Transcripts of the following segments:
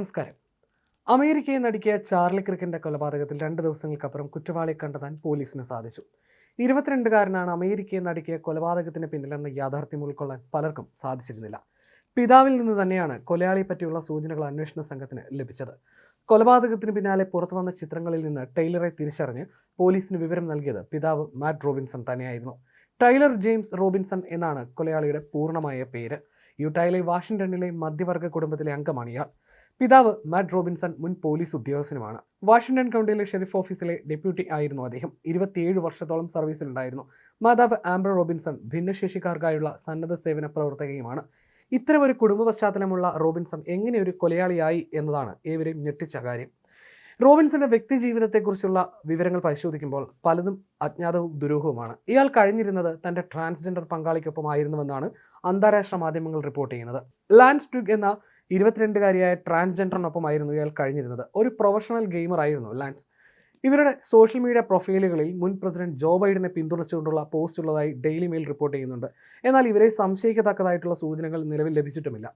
നമസ്കാരം. അമേരിക്കയിൽ നടുക്കിയ ചാർലി ക്രിക്കിന്റെ കൊലപാതകത്തിൽ രണ്ട് ദിവസങ്ങൾക്കപ്പുറം കുറ്റവാളിയെ കണ്ടെത്താൻ പോലീസിന് സാധിച്ചു. ഇരുപത്തിരണ്ടുകാരനാണ് അമേരിക്കയിൽ നടുക്കിയ കൊലപാതകത്തിന് പിന്നിലെന്ന യാഥാർത്ഥ്യം ഉൾക്കൊള്ളാൻ പലർക്കും സാധിച്ചിരുന്നില്ല. പിതാവിൽ നിന്ന് തന്നെയാണ് കൊലയാളിയെ പറ്റിയുള്ള സൂചനകൾ അന്വേഷണ സംഘത്തിന് ലഭിച്ചത്. കൊലപാതകത്തിന് പിന്നാലെ പുറത്തു വന്ന ചിത്രങ്ങളിൽ നിന്ന് ടൈലറെ തിരിച്ചറിഞ്ഞ് പോലീസിന് വിവരം നൽകിയത് പിതാവ് മാറ്റ് റോബിൻസൺ തന്നെയായിരുന്നു. ടൈലർ ജെയിംസ് റോബിൻസൺ എന്നാണ് കൊലയാളിയുടെ പൂർണമായ പേര്. യൂട്ടായിലെ വാഷിംഗ്ടണിലെ മധ്യവർഗ കുടുംബത്തിലെ അംഗമാണ് ഇയാൾ. പിതാവ് മാറ്റ് റോബിൻസൺ മുൻ പോലീസ് ഉദ്യോഗസ്ഥനുമാണ്. വാഷിംഗ്ടൺ കൗണ്ടിയിലെ ഷെരീഫ് ഓഫീസിലെ ഡെപ്യൂട്ടി ആയിരുന്നു അദ്ദേഹം. ഇരുപത്തിയേഴ് വർഷത്തോളം സർവീസിലുണ്ടായിരുന്നു. മാതാവ് ആംബർ റോബിൻസൺ ഭിന്നശേഷിക്കാർക്കായുള്ള സന്നദ്ധ സേവന പ്രവർത്തകയുമാണ്. ഇത്തരമൊരു കുടുംബ പശ്ചാത്തലമുള്ള റോബിൻസൺ എങ്ങനെ ഒരു കൊലയാളിയായി എന്നതാണ് ഏവരെയും ഞെട്ടിച്ച കാര്യം. റോബിൻസന്റെ വ്യക്തി ജീവിതത്തെക്കുറിച്ചുള്ള വിവരങ്ങൾ പരിശോധിക്കുമ്പോൾ പലതും അജ്ഞാതവും ദുരൂഹവുമാണ്. ഇയാൾ കഴിഞ്ഞിരുന്നത് തന്റെ ട്രാൻസ്ജെൻഡർ പങ്കാളിക്കൊപ്പമായിരുന്നുവെന്നാണ് അന്താരാഷ്ട്ര മാധ്യമങ്ങൾ റിപ്പോർട്ട് ചെയ്യുന്നത്. ലാൻസ് ട്രിഗ് എന്ന ഇരുപത്തിരണ്ടുകാരിയായ ട്രാൻസ്ജെൻഡറിനൊപ്പമായിരുന്നു ഇയാൾ കഴിഞ്ഞിരുന്നത്. ഒരു പ്രൊഫഷണൽ ഗെയിമർ ആയിരുന്നു ലാൻസ്. ഇവരുടെ സോഷ്യൽ മീഡിയ പ്രൊഫൈലുകളിൽ മുൻ പ്രസിഡന്റ് ജോ ബൈഡനെ പിന്തുണച്ചുകൊണ്ടുള്ള പോസ്റ്റ് ഉള്ളതായി ഡെയിലി മെയിൽ റിപ്പോർട്ട് ചെയ്യുന്നുണ്ട്. എന്നാൽ ഇവരെ സംശയിക്കത്തക്കതായിട്ടുള്ള സൂചനകൾ നിലവിൽ ലഭിച്ചിട്ടുമില്ല.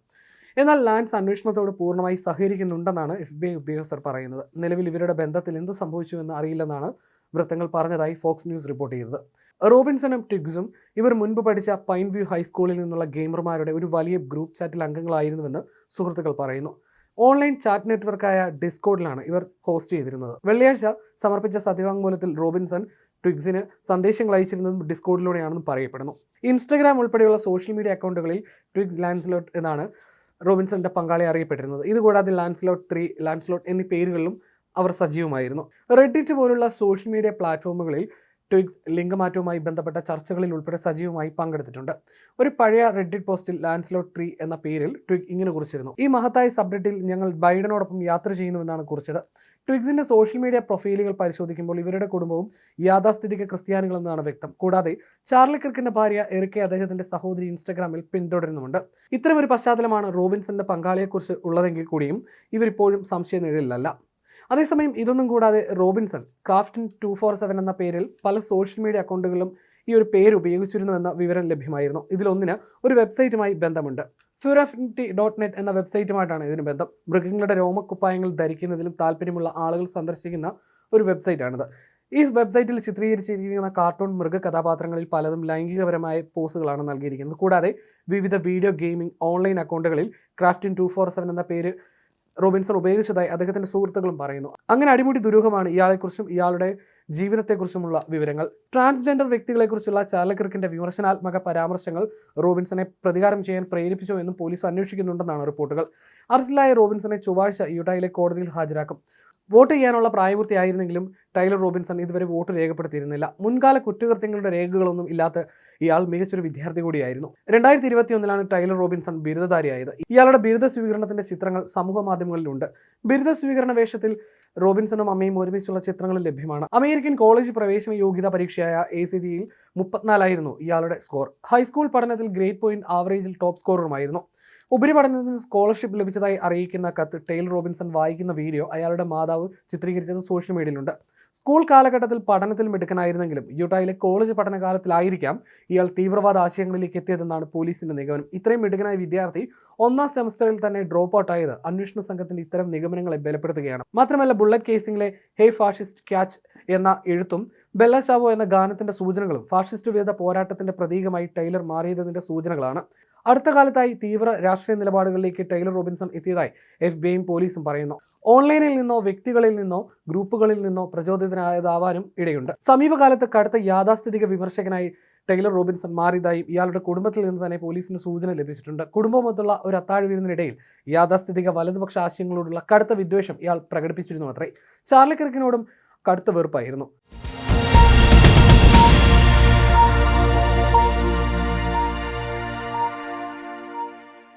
എന്നാൽ ലാൻസ് അന്വേഷണത്തോട് പൂർണമായി സഹകരിക്കുന്നുണ്ടെന്നാണ് എഫ് ബി ഐ ഉദ്യോഗസ്ഥർ പറയുന്നത്. നിലവിൽ ഇവരുടെ ബന്ധത്തിൽ എന്ത് സംഭവിച്ചുവെന്ന് അറിയില്ലെന്നാണ് വൃത്തങ്ങൾ പറഞ്ഞതായി ഫോക്സ് ന്യൂസ് റിപ്പോർട്ട് ചെയ്തത്. റോബിൻസണും ടിഗ്സും ഇവർ മുൻപ് പഠിച്ച പൈൻ വ്യൂ ഹൈസ്കൂളിൽ നിന്നുള്ള ഗെയിമർമാരുടെ ഒരു വലിയ ഗ്രൂപ്പ് ചാറ്റിൽ അംഗങ്ങളായിരുന്നുവെന്ന് സുഹൃത്തുക്കൾ പറയുന്നു. ഓൺലൈൻ ചാറ്റ് നെറ്റ്വർക്കായ ഡിസ്കോഡിലാണ് ഇവർ ഹോസ്റ്റ് ചെയ്തിരുന്നത്. വെള്ളിയാഴ്ച സമർപ്പിച്ച സത്യവാങ്മൂലത്തിൽ റോബിൻസൺ ട്വിഗ്സിന് സന്ദേശങ്ങൾ അയച്ചിരുന്നതും ഡിസ്കോഡിലൂടെയാണെന്നും പറയപ്പെടുന്നു. ഇൻസ്റ്റഗ്രാം ഉൾപ്പെടെയുള്ള സോഷ്യൽ മീഡിയ അക്കൗണ്ടുകളിൽ ട്വിഗ്സ് ലാൻസ്ലോട്ട് എന്നാണ് റോബിൻസന്റെ പങ്കാളി അറിയപ്പെട്ടിരുന്നത്. ഇതുകൂടാതെ ലാൻസ്ലോട്ട് ത്രീ ലാൻസ്ലോട്ട് എന്നീ പേരുകളിലും അവർ സജീവമായിരുന്നു. റെഡിറ്റ് പോലുള്ള സോഷ്യൽ മീഡിയ പ്ലാറ്റ്ഫോമുകളിൽ ട്വിഗ്സ് ലിംഗമാറ്റവുമായി ബന്ധപ്പെട്ട ചർച്ചകളിൽ ഉൾപ്പെടെ സജീവമായി പങ്കെടുത്തിട്ടുണ്ട്. ഒരു പഴയ റെഡിറ്റ് പോസ്റ്റിൽ ലാൻസ്ലോട്ട് ട്രീ എന്ന പേരിൽ ട്വിഗ് ഇങ്ങനെ കുറിച്ചിരുന്നു. ഈ മഹത്തായ സബ്ഡറ്റിൽ ഞങ്ങൾ ബൈഡനോടൊപ്പം യാത്ര ചെയ്യുന്നുവെന്നാണ് കുറിച്ചത്. ട്വിഗ്സിന്റെ സോഷ്യൽ മീഡിയ പ്രൊഫൈലുകൾ പരിശോധിക്കുമ്പോൾ ഇവരുടെ കുടുംബവും യാഥാസ്ഥിതിക ക്രിസ്ത്യാനികളെന്നാണ് വ്യക്തം. കൂടാതെ ചാർലി ക്രിക്കിന്റെ ഭാര്യ എറിക്കെ അദ്ദേഹത്തിന്റെ സഹോദരി ഇൻസ്റ്റഗ്രാമിൽ പിന്തുടരുന്നുമുണ്ട്. ഇത്തരമൊരു പശ്ചാത്തലമാണ് റോബിൻസന്റെ പങ്കാളിയെക്കുറിച്ച് ഉള്ളതെങ്കിൽ കൂടിയും ഇവരിപ്പോഴും സംശയനിഴലിലല്ല. അതേസമയം ഇതൊന്നും കൂടാതെ റോബിൻസൺ ക്രാഫ്റ്റിൻ ടു ഫോർ സെവൻ എന്ന പേരിൽ പല സോഷ്യൽ മീഡിയ അക്കൗണ്ടുകളിലും ഈ ഒരു പേര് ഉപയോഗിച്ചിരുന്നുവെന്ന വിവരം ലഭ്യമായിരുന്നു. ഇതിലൊന്നിന് ഒരു വെബ്സൈറ്റുമായി ബന്ധമുണ്ട്. ഫ്യൂറഫിനിറ്റി ഡോട്ട് നെറ്റ് എന്ന വെബ്സൈറ്റുമായിട്ടാണ് ഇതിന് ബന്ധം. മൃഗങ്ങളുടെ രോമക്കുപ്പായങ്ങൾ ധരിക്കുന്നതിലും താല്പര്യമുള്ള ആളുകൾ സന്ദർശിക്കുന്ന ഒരു വെബ്സൈറ്റാണിത്. ഈ വെബ്സൈറ്റിൽ ചിത്രീകരിച്ചിരിക്കുന്ന കാർട്ടൂൺ മൃഗ കഥാപാത്രങ്ങളിൽ പലതും ലൈംഗികപരമായ പോസുകളാണ് നൽകിയിരിക്കുന്നത്. കൂടാതെ വിവിധ വീഡിയോ ഗെയിമിംഗ് ഓൺലൈൻ അക്കൗണ്ടുകളിൽ ക്രാഫ്റ്റിൻ ടു ഫോർ സെവൻ എന്ന പേര് റോബിൻസൺ ഉപയോഗിച്ചതായി അദ്ദേഹത്തിന്റെ സുഹൃത്തുക്കളും പറയുന്നു. അങ്ങനെ അടിമുടി ദുരൂഹമാണ് ഇയാളെക്കുറിച്ചും ഇയാളുടെ ജീവിതത്തെക്കുറിച്ചുമുള്ള വിവരങ്ങൾ. ട്രാൻസ്ജെൻഡർ വ്യക്തികളെക്കുറിച്ചുള്ള ചാലക്രിക്കിന്റെ വിമർശനാത്മക പരാമർശങ്ങൾ റോബിൻസനെ പ്രതികാരം ചെയ്യാൻ പ്രേരിപ്പിച്ചോ എന്നും പോലീസ് അന്വേഷിക്കുന്നുണ്ടെന്നാണ് റിപ്പോർട്ടുകൾ. അറസ്റ്റിലായ റോബിൻസനെ ചൊവ്വാഴ്ച യൂട്ടായിലെ കോടതിയിൽ ഹാജരാക്കും. വോട്ട് ചെയ്യാനുള്ള പ്രായപൂർത്തിയായിരുന്നെങ്കിലും ടൈലർ റോബിൻസൺ ഇതുവരെ വോട്ട് രേഖപ്പെടുത്തിയിരുന്നില്ല. മുൻകാല കുറ്റകൃത്യങ്ങളുടെ രേഖകളൊന്നും ഇല്ലാത്ത ഇയാൾ മികച്ചൊരു വിദ്യാർത്ഥി കൂടിയായിരുന്നു. രണ്ടായിരത്തി ഇരുപത്തിയൊന്നിലാണ് ടൈലർ റോബിൻസൺ ബിരുദധാരിയായത്. ഇയാളുടെ ബിരുദ സ്വീകരണത്തിന്റെ ചിത്രങ്ങൾ സമൂഹ മാധ്യമങ്ങളിലുണ്ട്. ബിരുദ സ്വീകരണ വേഷത്തിൽ റോബിൻസണും അമ്മയും ഒരുമിച്ചുള്ള ചിത്രങ്ങൾ ലഭ്യമാണ്. അമേരിക്കൻ കോളേജ് പ്രവേശന യോഗ്യതാ പരീക്ഷയായ എ സി ഡിയിൽ മുപ്പത്തിനാലായിരുന്നു ഇയാളുടെ സ്കോർ. ഹൈസ്കൂൾ പഠനത്തിൽ ഗ്രേഡ് പോയിന്റ് ആവറേജിൽ ടോപ്പ് സ്കോററുമായിരുന്നു. ഉപരിപഠനത്തിന് സ്കോളർഷിപ്പ് ലഭിച്ചതായി അറിയിക്കുന്ന കത്ത് ടെയിൽ റോബിൻസൺ വായിക്കുന്ന വീഡിയോ അയാളുടെ മാതാവ് ചിത്രീകരിച്ചത് സോഷ്യൽ മീഡിയയിലുണ്ട് സ്കൂൾ കാലഘട്ടത്തിൽ പഠനത്തിൽ മിടുക്കനായിരുന്നെങ്കിലും യൂട്ടായിലെ കോളേജ് പഠനകാലത്തിലായിരിക്കാം ഇയാൾ തീവ്രവാദ ആശയങ്ങളിലേക്ക് എത്തിയതെന്നാണ് പോലീസിന്റെ നിഗമനം. ഇത്രയും മിടുക്കനായ വിദ്യാർത്ഥി ഒന്നാം സെമസ്റ്ററിൽ തന്നെ ഡ്രോപ്പ് ഔട്ട് ആയത് അന്വേഷണ സംഘത്തിന്റെ ഇത്തരം നിഗമനങ്ങളെ ബലപ്പെടുത്തുകയാണ്. മാത്രമല്ല ബുള്ളറ്റ് കേസിംഗിലെ ഹേ ഫാഷിസ്റ്റ് ക്യാച്ച് എന്ന എഴുത്തും ബെല്ല ചാവോ എന്ന ഗാനത്തിന്റെ സൂചനകളും ഫാഷിസ്റ്റ് വിരുദ്ധ പോരാട്ടത്തിന്റെ പ്രതീകമായി ടൈലർ മാറിയതിന്റെ സൂചനകളാണ്. അടുത്ത കാലത്തായി തീവ്ര രാഷ്ട്രീയ നിലപാടുകളിലേക്ക് ടൈലർ റോബിൻസൺ എത്തിയതായി എഫ് ബി ഐയും പോലീസും പറയുന്നു. ഓൺലൈനിൽ നിന്നോ വ്യക്തികളിൽ നിന്നോ ഗ്രൂപ്പുകളിൽ നിന്നോ പ്രചോദിതനായതാവാനും ഇടയുണ്ട്. സമീപകാലത്ത് കടുത്ത യാഥാസ്ഥിതിക വിമർശകനായി ടൈലർ റോബിൻസൺ മാറിയതായും ഇയാളുടെ കുടുംബത്തിൽ നിന്ന് തന്നെ പോലീസിന് സൂചന ലഭിച്ചിട്ടുണ്ട്. കുടുംബമൊത്തുള്ള ഒരു അത്താഴ് വീരുന്നിനിടയിൽ യാഥാസ്ഥിതിക വലതുപക്ഷ ആശയങ്ങളോടുള്ള കടുത്ത വിദ്വേഷം ഇയാൾ പ്രകടിപ്പിച്ചിരുന്നു അത്രേ. ചാർലി കിർക്കിനോടും കടുത്ത വെറുപ്പായിരുന്നു.